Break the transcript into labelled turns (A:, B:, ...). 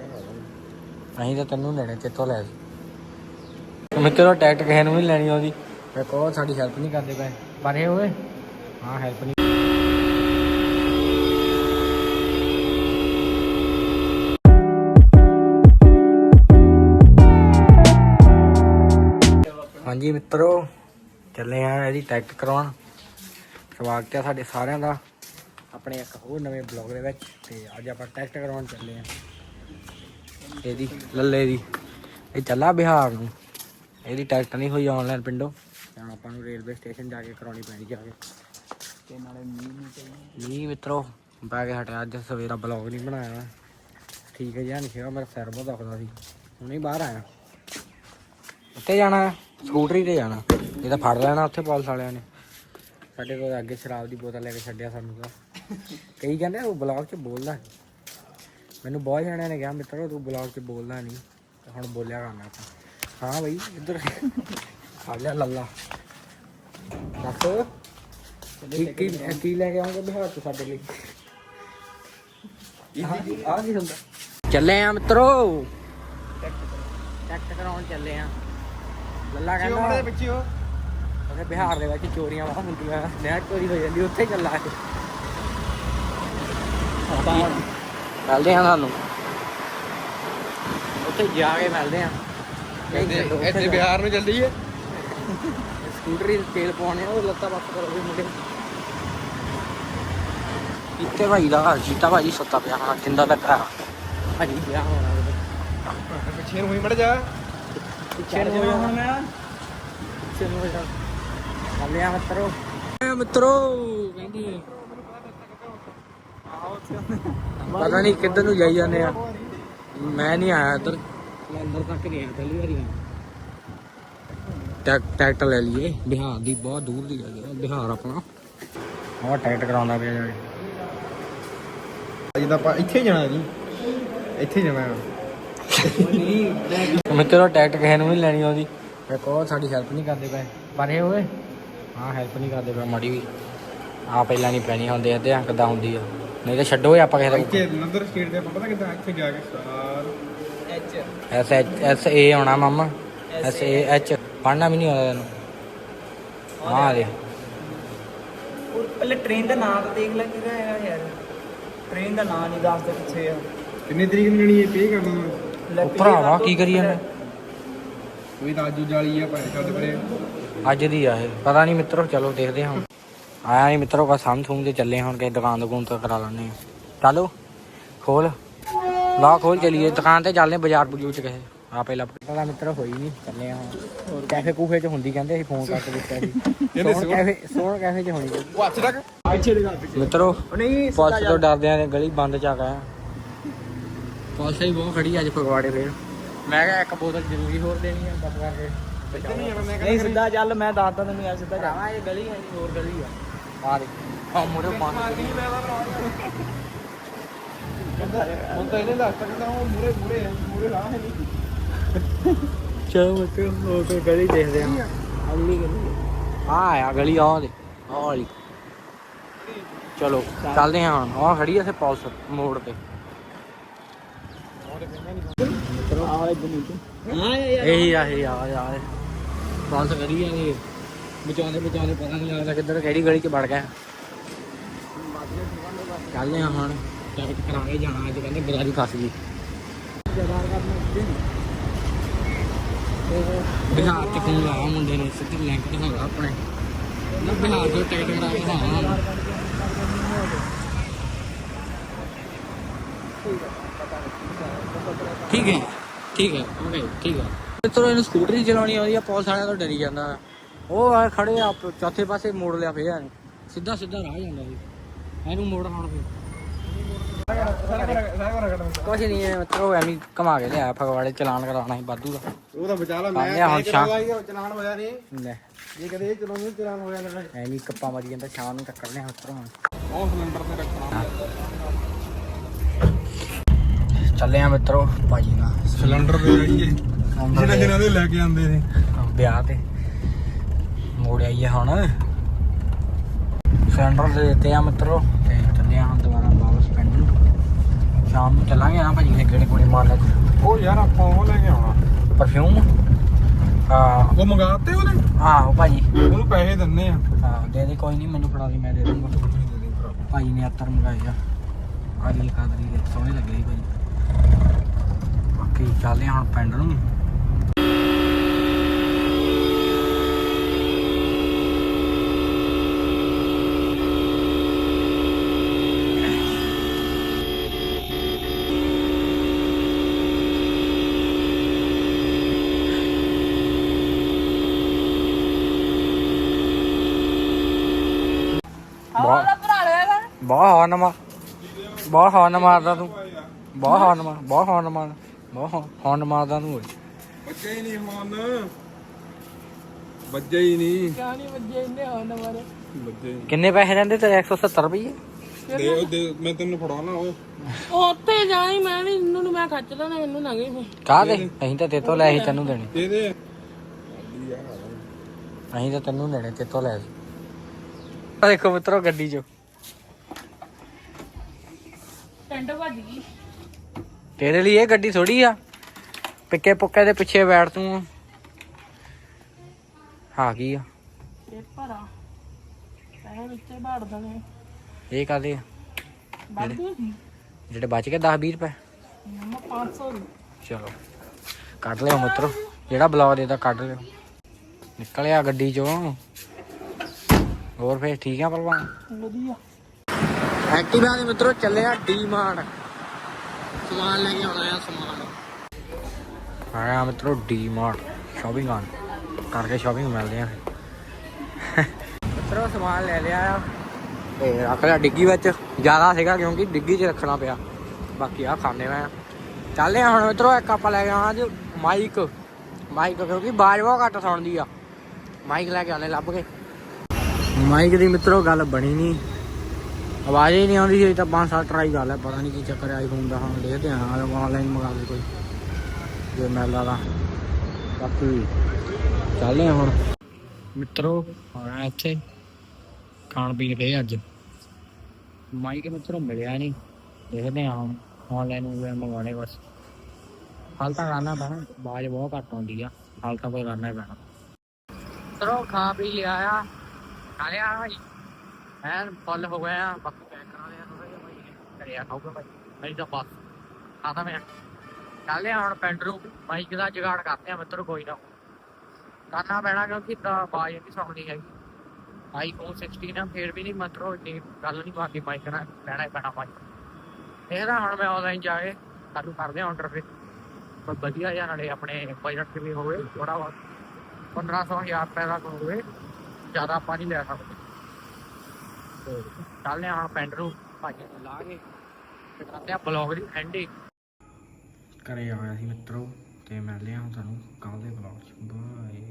A: ਅਸੀਂ ਤਾਂ ਤੈਨੂੰ ਲੈਣੇ ਤੇਤੋਂ ਲੈ ਮਿੱਤਰੋ ਟੈਕਟ ਕਿਸੇ ਨੂੰ ਵੀ ਲੈਣੀ ਆਉਂਦੀ। ਤੇ ਕੋ ਸਾਡੀ ਹੈਲਪ ਨਹੀਂ ਕਰਦੇ ਪਏ। ਪਰ ਇਹ ਓਏ ਹਾਂ ਹੈਲਪ ਨਹੀਂ ਹਾਂਜੀ, ਮਿੱਤਰੋ, ਚੱਲੇ ਆ ਇਹਦੀ ਟੈਕਟ ਕਰਵਾਉਣ। ਸਵਾਗਤ ਹੈ ਸਾਡੇ ਸਾਰਿਆਂ ਦਾ। ਆਪਣੇ ਇੱਕ ਹੋਰ ਨਵੇਂ ਬਲੌਗ ਦੇ ਵਿੱਚ। ਤੇ ਅੱਜ ਆਪਾਂ ਟੈਕਟ ਕਰਵਾਉਣ ਚੱਲੇ ਆ ਇਹਦੀ ਲੱਲੇ ਦੀ। ਇਹ ਚੱਲਾ ਬਿਹਾਰ ਨੂੰ। ਇਹਦੀ ਟਿਕਟ ਨਹੀਂ ਹੋਈ ਆਨਲਾਈਨ ਪਿੰਡੋਂ। ਤਾਂ ਆਪਾਂ ਨੂੰ ਰੇਲਵੇ ਸਟੇਸ਼ਨ ਜਾ ਕੇ ਕਰਾਉਣੀ ਪੈਣੀ ਜਾ ਕੇ। ਤੇ ਨਾਲੇ ਮੀਂਹ ਨਹੀਂ। ਚਾਹੀਦਾ ਮੀਂਹ ਮਿੱਤਰੋ ਪੈ ਕੇ ਹਟਿਆ ਅੱਜ ਸਵੇਰਾ ਬਲੌਗ ਨਹੀਂ ਬਣਾਇਆ ਠੀਕ ਹੈ ਜਾਂ ਨਹੀਂ ਸੀਗਾ ਮੇਰਾ ਸਿਰ ਬਹੁਤ ਦੁਖਦਾ ਸੀ। ਹੁਣੇ ਹੀ ਬਾਹਰ ਆਇਆ। ਉੱਤੇ ਜਾਣਾ ਸਕੂਟਰੀ ਤੇ ਜਾਣਾ। ਇਹ ਤਾਂ ਫੜ ਲੈਣਾ ਉੱਥੇ ਪੁਲਿਸ ਵਾਲਿਆਂ ਨੇ। ਸਾਡੇ ਕੋਲ ਅੱਗੇ ਸ਼ਰਾਬ ਦੀ ਬੋਤਲ ਲੈ ਕੇ ਛੱਡਿਆ ਸਾਨੂੰ ਤਾਂ। ਕਈ ਕਹਿੰਦੇ ਉਹ ਬਲੌਗ 'ਚ ਬੋਲਦਾ। ਮੈਨੂੰ ਬਹੁਤ ਜਣਿਆਂ ਨੇ ਕਿਹਾ ਮਿੱਤਰੋ ਤੂੰ ਬਲੌਗ 'ਚ ਬੋਲਦਾ ਨਹੀਂ ਤੇ ਹੁਣ ਬੋਲਿਆ ਕਰਨਾ ਆਪਾਂ। ਹਾਂ ਬਈ ਇੱਧਰ ਆ ਲਿਆ ਲੱਲਾ। ਦੱਸ। ਕੀ ਕੀ ਕੀ ਲੈ ਕੇ ਆਉਂਗੇ ਬਿਹਾਰ ਤੋਂ ਸਾਡੇ ਲਈ? ਆ ਕੀ ਹੁੰਦਾ? ਚੱਲੇ ਆ ਮਿੱਤਰੋ। ਟੈਕਟ ਕਰਾਉਣ ਚੱਲੇ ਆ। ਲੱਲਾ ਕਹਿੰਦਾ
B: ਪਿੱਛੇ ਹੋ
A: ਉਹਦੇ ਬਿਹਾਰ ਦੇ ਵਿੱਚ ਚੋਰੀਆਂ ਬਹੁਤ ਹੁੰਦੀਆਂ। ਨਹਿਰ ਚੋਰੀ ਹੋ ਜਾਂਦੀ ਉੱਥੇ ਚੱਲਾ ਹੈ ਮਿਲਦੇ ਆ ਤੁਹਾਨੂੰ। ਉੱਥੇ ਜਾ ਕੇ ਮਿਲਦੇ ਆ
B: ਇੱਥੇ ਬਿਹਾਰ ਨੂੰ ਚੱਲਦੀ ਹੈ
A: ਸਕੂਟਰੀ ਤੇ ਤੇਲ ਪਾਉਣੇ ਆ ਉਹ ਲੱਤਾਂ ਬੱਕ ਕਰੋਗੇ ਮੁੰਡੇ। ਇੱਥੇ ਭਾਈ ਦਾ ਜੀਤਾ ਭਾਜੀ ਸੁੱਤਾ ਪਿਆ ਹਾਂ ਕਿੰਦਾ ਦਾ ਕਰਾ ਭਾਜੀ ਵਿਆਹ ਹੋਣਾ।
B: ਪਿੱਛੇ ਨੂੰ ਹੀ ਮੜ ਜਾ।
A: ਪਿੱਛੇ ਨੂੰ ਹੋ ਹੁਣ। ਮੈਂ ਪਿੱਛੇ ਨੂੰ ਹੋ ਜਾ ਚੱਲੇ ਆ ਮਿੱਤਰੋ। ਮਿੱਤਰੋ ਕਹਿੰਦੀ ਪਤਾ ਨਹੀਂ ਕਿੱਧਰ ਨੂੰ ਜਾਈ ਜਾਂਦੇ ਆ। ਮੈਂ ਨਹੀਂ ਆਇਆ ਇੱਧਰ। ਮੈਂ ਅੰਦਰ ਤੱਕ ਨਹੀਂ ਆਇਆ ਪਹਿਲੀ ਵਾਰੀ ਟੈਕ ਟੈਕਟ ਲੈ ਲਈਏ। ਬਿਹਾਰ ਦੀ ਬਹੁਤ ਦੂਰ ਦੀ ਗੱਲ ਹੈ ਬਿਹਾਰ ਆਪਣਾ। ਆਹ ਟੈਕਟ ਕਰਾਉਂਦਾ ਪਿਆ ਜਾ ਕੇ।
B: ਜਿੱਦਾਂ ਆਪਾਂ ਇੱਥੇ ਹੀ ਜਾਣਾ ਜੀ। ਇੱਥੇ ਹੀ ਜਾਣਾ ਹੈ।
A: ਮਿੱਤਰੋ ਟੈਕਟ ਕਿਸੇ ਨੂੰ ਵੀ ਨੀ ਲੈਣੀ ਆਉਂਦੀ। ਵੇਖੋ ਸਾਡੀ ਹੈਲਪ ਨਹੀਂ ਕਰਦੇ ਪਏ। ਪਰ ਇਹ ਓਏ ਹਾਂ ਹੈਲਪ ਨਹੀਂ ਕਰਦੇ ਪਏ ਮਾੜੀ ਵੀ ਆ ਪਹਿਲਾਂ ਨਹੀਂ ਪੈਣੀ ਹੁੰਦੇ ਆ ਤੇ ਆ ਕਿੱਦਾਂ ਹੁੰਦੀ ਆ। ਨਹੀਂ ਤਾਂ ਛੱਡੋ ਇਹ ਆਪਾਂ ਕਿਸੇ
B: ਇੱਥੇ ਨੰਦਰ ਸਟੇਟ ਦੇ ਆਪਾਂ ਪਤਾ ਕਿੱਦਾਂ ਇੱਥੇ ਜਾ ਕੇ ਸਟਾਰ ਐਚ
A: ਦਾ ਐਸ ਐਚ ਐਸ ਏ ਆਉਣਾ ਮਾਮਾ। S A. ਐਚ। ਪੜਨਾ ਵੀ ਨਹੀਂ ਆਉਂਦਾ ਤੈਨੂੰ। ਹਾਂ ਦੇ
C: ਪਹਿਲੇ ਟ੍ਰੇਨ ਦਾ ਨਾਮ ਤਾਂ ਦੇਖ ਲੈ ਕਿਹੜਾ ਹੈਗਾ ਯਾਰ। ਟ੍ਰੇਨ ਦਾ ਨਾਮ ਨਹੀਂ ਦੱਸਦੇ ਪਿੱਛੇ ਆ।
B: ਕਿੰਨੇ ਤਰੀਕ ਨੂੰ ਜਾਣੀ ਹੈ ਪੇ ਕਰਨਾ ਮੈਂ
C: ਲੈ
A: ਉਹ ਭਰਾਵਾ ਕੀ ਕਰੀਏ ਮੈਂ
B: ਕੋਈ ਤਾਂ ਆਜੂ ਜਾਲੀ ਆ ਭਾਵੇਂ ਛੱਡ ਪਰੇ।
A: ਅੱਜ ਦੀ ਆ ਇਹ। ਪਤਾ ਨਹੀਂ ਮਿੱਤਰੋ ਚਲੋ ਦੇਖਦੇ ਹਾਂ ਹੁਣ। ਆਇਆ ਨਹੀਂ ਮਿੱਤਰੋ ਕਾ ਸਾਮ ਥੂਮ ਤੇ ਚੱਲੇ ਹੁਣ ਕਿਸੇ ਦੁਕਾਨ ਦੁਕਾਨ ਤੋਂ ਕਰਾ ਲੈਣੇ ਆ ਚਲੋ ਖੋਲ। ਲਾ ਖੋਲ ਚਲੀਏ ਦੁਕਾਨ ਤੇ ਚੱਲਦੇ ਬਾਜ਼ਾਰ ਬਜੂ ਚ ਕਿਸੇ। ਆ ਪਹਿਲਾਂ ਪਤਾ ਮਿੱਤਰ ਹੋਈ ਨਹੀਂ ਚੱਲੇ ਆ ਹੁਣ ਕੈਫੇ ਕੂਫੇ ਚ ਹੁੰਦੀ ਕਹਿੰਦੇ ਅਸੀਂ ਫੋਨ ਕਰਕੇ ਦਿੱਤਾ ਸੀ। ਸੋਹਣ ਕੈਫੇ ਸੋਹਣ ਕੈਫੇ ਚ ਹੋਣੀ
B: ਉਹ ਹੱਥ ਤੱਕ ਪਿੱਛੇ ਦੇ ਪਿੱਛੇ।
A: ਮਿੱਤਰੋ
C: ਨਹੀਂ
A: ਪੁਲਿਸ ਤੋਂ ਡਰਦਿਆਂ ਨੇ ਗਲੀ ਬੰਦ ਚ ਆ ਗਿਆ। ਪੁਲਿਸ ਹੀ ਬਹੁਤ ਖੜੀ ਅੱਜ ਫਗਵਾੜੇ ਫੇਰ ਮੈਂ ਕਿਹਾ ਇੱਕ ਬੋਤਲ ਜ਼ਰੂਰੀ ਹੋਰ ਦੇਣੀ ਆ ਬਸ ਕਰਕੇ।
C: ਨਹੀਂ ਸਿੱਧਾ ਚੱਲ ਮੈਂ ਦੱਸਦਾ ਤੈਨੂੰ ਯਾਰ ਸਿੱਧਾ ਚੱਲ
A: ਭਰਾਵਾ ਇਹ ਗਲੀ ਹੈ ਨਹੀਂ ਹੋਰ ਗਲੀ ਆ। ਆ ਦੇ ਆ ਮੋਰੇ ਬੰਦ
B: ਹੁਣ ਤਾਂ ਇਹਨੇ ਦੱਸ ਤੱਕ ਤਾਂ ਉਹ ਮੂਰੇ ਮੂਰੇ ਮੂਰੇ ਰਾਹ ਹੈ ਨਹੀਂ।
A: ਚਲੋ ਮਿੱਤਰੋ ਹੋ ਕੇ ਗਲੀ ਦੇਖਦੇ ਆ ਅਗਲੀ ਗਲੀ ਆ ਆ ਗਲੀ ਆ ਦੇ ਆ ਵਾਲੀ। ਚਲੋ ਚੱਲਦੇ ਹਾਂ ਹੁਣ। ਆ ਖੜੀ ਐ ਸੇ ਪੁਲਿਸ ਮੋੜ ਤੇ।
C: ਹਾਂ
A: ਇਹੀ ਆ ਇਹ ਆ ਆ ਪੁਲਿਸ ਖੜੀ ਆ ਇਹ ਬਚਾਉਂਦੇ ਬਚਾਉਂਦੇ, ਪਤਾ ਨਹੀਂ ਲੱਗਦਾ ਕਿੱਧਰ ਕਿਹੜੀ ਗਲੀ 'ਚ ਵੜ ਗਿਆ। ਚੱਲਦੇ ਹਾਂ ਹੁਣ ਟਿਕਟ ਕਰਾਂਗੇ ਜਾਣਾ, ਅੱਜ ਕਹਿੰਦੇ ਬਜ਼ਾਰੀ ਫਸ ਗਈ ਬਿਹਾਰ ਚ ਫੋਨ ਲਾਇਆ ਮੁੰਡੇ ਨੇ, ਸਿੱਧੀ ਲਿੰਕ ਦਿਖਾਉਂਦਾ ਆਪਣੇ। ਨਾ ਬਿਹਾਰ ਤੋਂ ਟਿਕਟ ਕਰਾ ਕੇ ਹਾਂ ਠੀਕ ਹੈ ਠੀਕ ਹੈ ਓਕੇ ਠੀਕ ਹੈ। ਮਿੱਤਰੋ, ਇਹਨੂੰ ਸਕੂਟਰੀ ਚਲਾਉਣੀ ਆਉਂਦੀ ਆ, ਪੁਲਿਸ ਵਾਲਿਆਂ ਤੋਂ ਡਰੀ ਜਾਂਦਾ। ਉਹ ਆ ਖੜੇ ਆ ਚੌਥੇ ਪਾਸੇ ਮੋੜ ਲਿਆ ਫੇਰ ਇਹਨੂੰ ਸਿੱਧਾ ਸਿੱਧਾ ਰਾਹ ਜਾਂਦਾ ਸੀ। ਇਹਨੂੰ ਮੋੜ ਹੁਣ ਫੇਰ। ਕੁਛ ਨਹੀਂ ਹੈ ਮਿੱਤਰੋ ਐਵੇਂ ਹੀ ਘੁਮਾ ਕੇ ਲਿਆ ਫਗਵਾੜੇ ਚਲਾਨ ਕਰਾਉਣਾ ਸੀ ਬਾਦੂ ਦਾ।
B: ਉਹ ਤਾਂ ਬਚਾ ਲਾ
A: ਸ਼ਾਮ।
B: ਚਲਾਨ ਹੋਇਆ ਨਹੀਂ
A: ਲੈ।
B: ਇਹ ਕਦੇ ਇਹ ਚਲਾਨ ਹੋਇਆ ਨਾ
A: ਐਵੇਂ ਹੀ ਕੱਪਾਂ ਮਾਰੀ ਜਾਂਦਾ ਸ਼ਾਮ ਨੂੰ ਟੱਕਰਨੇ ਮਿੱਤਰੋ ਹੁਣ।
B: ਉਹ ਸਿਲੰਡਰ ਤੇ ਰੱਖਣਾ।
A: ਚੱਲੇ ਆ ਮਿੱਤਰੋ ਭਾਜੀ ਨਾਲ।
B: ਸਿਲੰਡਰ ਤੇ ਆਈਏ। ਜਿਹਨਾਂ ਜਿਹਨਾਂ ਦੇ ਲੈ ਕੇ ਆਂਦੇ ਸੀ
A: ਵਿਆਹ ਤੇ। ਮੋੜ ਆਈਏ ਹੁਣ। ਸਿਲੰਡਰ ਦੇ ਦਿੱਤੇ ਆ ਮਿੱਤਰੋ ਤੇ ਚੱਲੇ ਆ ਹੁਣ ਦੁਬਾਰਾ ਵਾਪਸ ਪਿੰਡ ਨੂੰ। ਸ਼ਾਮ ਨੂੰ ਚੱਲਾਂਗੇ ਨਾ ਭਾਜੀ ਕਿਹੜੇ ਕੋਲੇ ਮਾਰਨਾ
B: ਉਹ ਯਾਰ ਆਪਾਂ ਉਹ ਲੈ ਕੇ ਆਉਣਾ।
A: ਪਰਫਿਊਮ ਹਾਂ।
B: ਉਹ ਮੰਗਾਤੇ ਉਹਨੇ?
A: ਆਹੋ ਭਾਜੀ।
B: ਉਹਨੂੰ ਪੈਸੇ ਦਿੰਨੇ ਆ।
A: ਹਾਂ ਦੇ ਦੇ ਕੋਈ ਨਹੀਂ ਮੈਨੂੰ ਫੜਾ ਦੀ ਮੈਂ ਦੇ ਦੂੰਗਾ। ਭਾਜੀ ਨੇ ਅਤਰ ਮੰਗਾਏ ਆ। ਆਲੀ ਕਾਦਰੀ ਦੇ ਸੋਹਣੇ ਲੱਗੇ ਭਾਜੀ। ਬਾਕੀ ਚੱਲਦੇ ਹਾਂ ਹੁਣ ਪਿੰਡ ਨੂੰ ਬਹੁਤ ਬਹੁਤ ਹੌਰਨ ਮਾਰ ਬਹੁਤ ਹੌਰਨ ਮਾਰਦਾ ਤੂੰ। ਬਹੁਤ ਹੌਰਨ ਮਾਰ ਬਹੁਤ ਹੌਰਨ ਮਾਰ ਬਹੁਤ ਹੌ- ਹੌਰਨ ਮਾਰਦਾ ਤੂੰ ਓਏ।
B: ਬੱਜੇ ਹੀ ਨਹੀਂ ਹੁਣ ਬੱਜੇ ਹੀ ਨਹੀਂ।
D: ਕਿਆ ਨਹੀਂ ਵੱਜੇ ਇੰਨੇ ਹੋਣ ਮਾਰੇ।
B: ਬੱਜੇ
A: ਕਿੰਨੇ ਪੈਸੇ ਰਹਿੰਦੇ ਤੇਰੇ? 170 ਰੁਪਏ
B: ਦੇ ਉਹ ਦੇ ਮੈਂ ਤੈਨੂੰ ਫੜਾਉਣਾ
D: ਉਹ। ਉੱਥੇ ਜਾਈ ਮੈਂ ਵੀ ਇਹਨੂੰ ਨੂੰ ਮੈਂ ਖੱਚ ਲੈਣਾ ਮੈਨੂੰ ਨਾ ਗਈ
A: ਕਾਹ ਦੇ? ਅਸੀਂ ਤਾਂ ਤੇਤੋਂ ਲੈ ਸੀ ਤੈਨੂੰ ਦੇਣੇ।
B: ਦੇ ਦੇ।
A: ਅਸੀਂ ਤਾਂ ਤੈਨੂੰ ਦੇਣੇ ਤੇਤੋਂ ਲੈ ਸੀ। ਆ ਦੇਖੋ ਮਿੱਤਰੋ ਗੱਡੀ 'ਚ।
D: ਭੱਜ ਗਈ।
A: ਤੇਰੇ ਲਈ ਇਹ ਗੱਡੀ ਥੋੜੀ ਆ। ਪਿੱਕੇ ਪੁੱਕੇ ਦੇ ਪਿੱਛੇ ਬੈਠ ਤੂੰ। ਹਾਂ ਕੀ ਆ।
D: ਪੇਪਰ ਆ ਪੈਸੇ ਵਿੱਚੇ ਬਾੜ ਦਣੇ।
A: ਇਹ ਕਾਦੇ ਆ?
D: ਬਾਬੂ
A: ਜਿਹੜੇ ਬਚ ਗਏ 10 20 ਰੁਪਏ?
D: ਮੰਮਾ 500 ਦੀ।
A: ਚਲੋ। ਕੱਢ ਲਿਓ ਮਿੱਤਰੋ ਜਿਹੜਾ ਬਲੌਗ ਦੇਦਾ ਕੱਢ ਲਿਓ। ਨਿਕਲਿਆ ਗੱਡੀ ਚੋਂ। ਹੋਰ ਫੇਰ ਠੀਕ ਆ ਭਲਵਾਨ?
D: ਵਧੀਆ।
A: ਐਕਟਿਵਾ ਦੇ ਮਿੱਤਰੋ ਚੱਲਿਆ ਡੀਮਾਰਟ ਸਮਾਨ ਲੈ ਕੇ ਆਉਣਾ ਆ ਸਮਾਨ। ਆਇਆ ਮਿੱਤਰੋ ਡੀਮਾਰਟ ਸ਼ਾਪਿੰਗ ਆਨ ਕਰਕੇ ਸ਼ਾਪਿੰਗ ਮਿਲਦੇ ਆ ਮਿੱਤਰੋ ਸਮਾਨ ਲੈ ਲਿਆ ਆ। ਤੇ ਰੱਖ ਲਿਆ ਡਿੱਗੀ ਵਿੱਚ। ਜ਼ਿਆਦਾ ਸੀਗਾ ਕਿਉਂਕਿ ਡਿੱਗੀ 'ਚ ਰੱਖਣਾ ਪਿਆ। ਬਾਕੀ ਆ ਖਾਣੇ ਮੈਂ ਚੱਲੇ ਆ ਹੁਣ ਮਿੱਤਰੋ, ਇੱਕ ਆਪਾਂ ਲੈ ਕੇ ਆਉਣਾ ਅੱਜ ਮਾਈਕ। ਮਾਈਕ ਕਿਉਂਕਿ ਬਾਜ ਬਹੁਤ ਘੱਟ ਸੁਣਦੀ ਆ। ਮਾਈਕ ਲੈ ਕੇ ਆਉਣੇ ਲੱਭ ਕੇ। ਮਾਈਕ ਦੀ ਮਿੱਤਰੋ ਗੱਲ ਬਣੀ ਨਹੀਂ। ਆਵਾਜ਼ ਹੀ ਨਹੀਂ ਆਉਂਦੀ ਸੀ ਤਾਂ ਪੰਜ ਸਾਲ ਟਰਾਈ ਕਰ ਲਿਆ, ਪਤਾ ਨਹੀਂ ਕੀ ਚੱਕਰ ਹੈ ਆਈਫੋਨ ਦਾ ਹੁਣ ਦੇਖਦੇ ਹਾਂ ਆਨਲਾਈਨ ਮੰਗਾ ਲਈ ਕੋਈ। ਜੇ ਮਿਲਦਾ ਤਾਂ। ਬਾਕੀ ਚੱਲਦੇ ਹਾਂ ਹੁਣ। ਮਿੱਤਰੋ ਆਣਾ ਇੱਥੇ, ਖਾਣ ਪੀਣ ਗਏ ਅੱਜ। ਮਾਈਕ ਮਿੱਤਰੋ ਮਿਲਿਆ ਨਹੀਂ ਦੇਖਦੇ ਹਾਂ ਹੁਣ ਆਨਲਾਈਨ ਮੰਗਾਉਣੇ ਬਸ। ਹਾਲ ਤਾਂ ਕਰਨਾ ਪੈਣਾ, ਆਵਾਜ਼ ਬਹੁਤ ਘੱਟ ਆਉਂਦੀ ਆ, ਹਾਲ ਤਾਂ ਕੋਈ ਕਰਨਾ ਹੀ ਪੈਣਾ। ਮਿੱਤਰੋ, ਖਾ ਪੀ ਲਿਆ ਆ, ਖਾ ਲਿਆ ਭਾਈ। ਐਨ ਫੁੱਲ ਹੋ ਗਿਆ ਬਾਕੀ ਪੈਕ ਕਰਾ ਲਿਆ ਥੋੜਾ ਜਿਹਾ ਭਾਈ ਕਰਿਆ ਖਾਊਗਾ ਭਾਈ। ਨਹੀਂ ਤਾਂ ਬਸ ਖਾਤਾ ਮੈਂ। ਚੱਲਦੇ ਲਿਆ ਹੁਣ ਪਿੰਡ ਨੂੰ ਮਾਈਕ ਦਾ ਜਗਾੜ ਕਰਦੇ ਆ ਮਿੱਤਰ ਕੋਈ ਨਾ ਕਰਨਾ ਪੈਣਾ ਕਿਉਂਕਿ ਤਾਂ ਆਵਾਜ਼ ਨਹੀਂ ਸੁਣਦੀ ਹੈਗੀ। ਆਈਫੋਨ 16 ਆ, ਫੇਰ ਵੀ ਨਹੀਂ ਮਤਰੋ ਇੰਨੀ ਗੱਲ ਨਹੀਂ ਬਾਕੀ ਬਾਈਕ ਨਾਲ ਲੈਣਾ ਹੀ ਪੈਣਾ ਮਾਈਕ ਇਹਦਾ ਹੁਣ ਮੈਂ ਆਨਲਾਈਨ ਜਾ ਕੇ ਚਾਲੂ ਕਰਦੇ ਆ ਆਰਡਰ ਫਿਰ। ਕੋਈ ਵਧੀਆ ਜਿਹਾ ਨਾਲੇ ਆਪਣੇ ਬਜਟ 'ਚ ਵੀ ਹੋਵੇ ਥੋੜਾ ਬਹੁਤ। 1500 ਹਜ਼ਾਰ ਰੁਪਏ ਦਾ ਹੋਵੇ, ਜ਼ਿਆਦਾ ਆਪਾਂ ਨਹੀਂ ਲੈ ਸਕਦੇ। ਤੇ ਚੱਲਦੇ ਪਿੰਡ ਨੂੰ। ਭਾਜੀ ਨੂੰ ਲਾ ਕਰਦੇ ਆ ਬਲੌਗ ਦੀ ਐਂਡਿੰਗ ਘਰੇ ਆਇਆ ਸੀ ਮਿੱਤਰੋ, ਤੇ ਮਿਲਦੇ ਹਾਂ ਤੁਹਾਨੂੰ ਕੱਲ ਦੇ ਬਲੌਗ 'ਚ। ਬਾਏ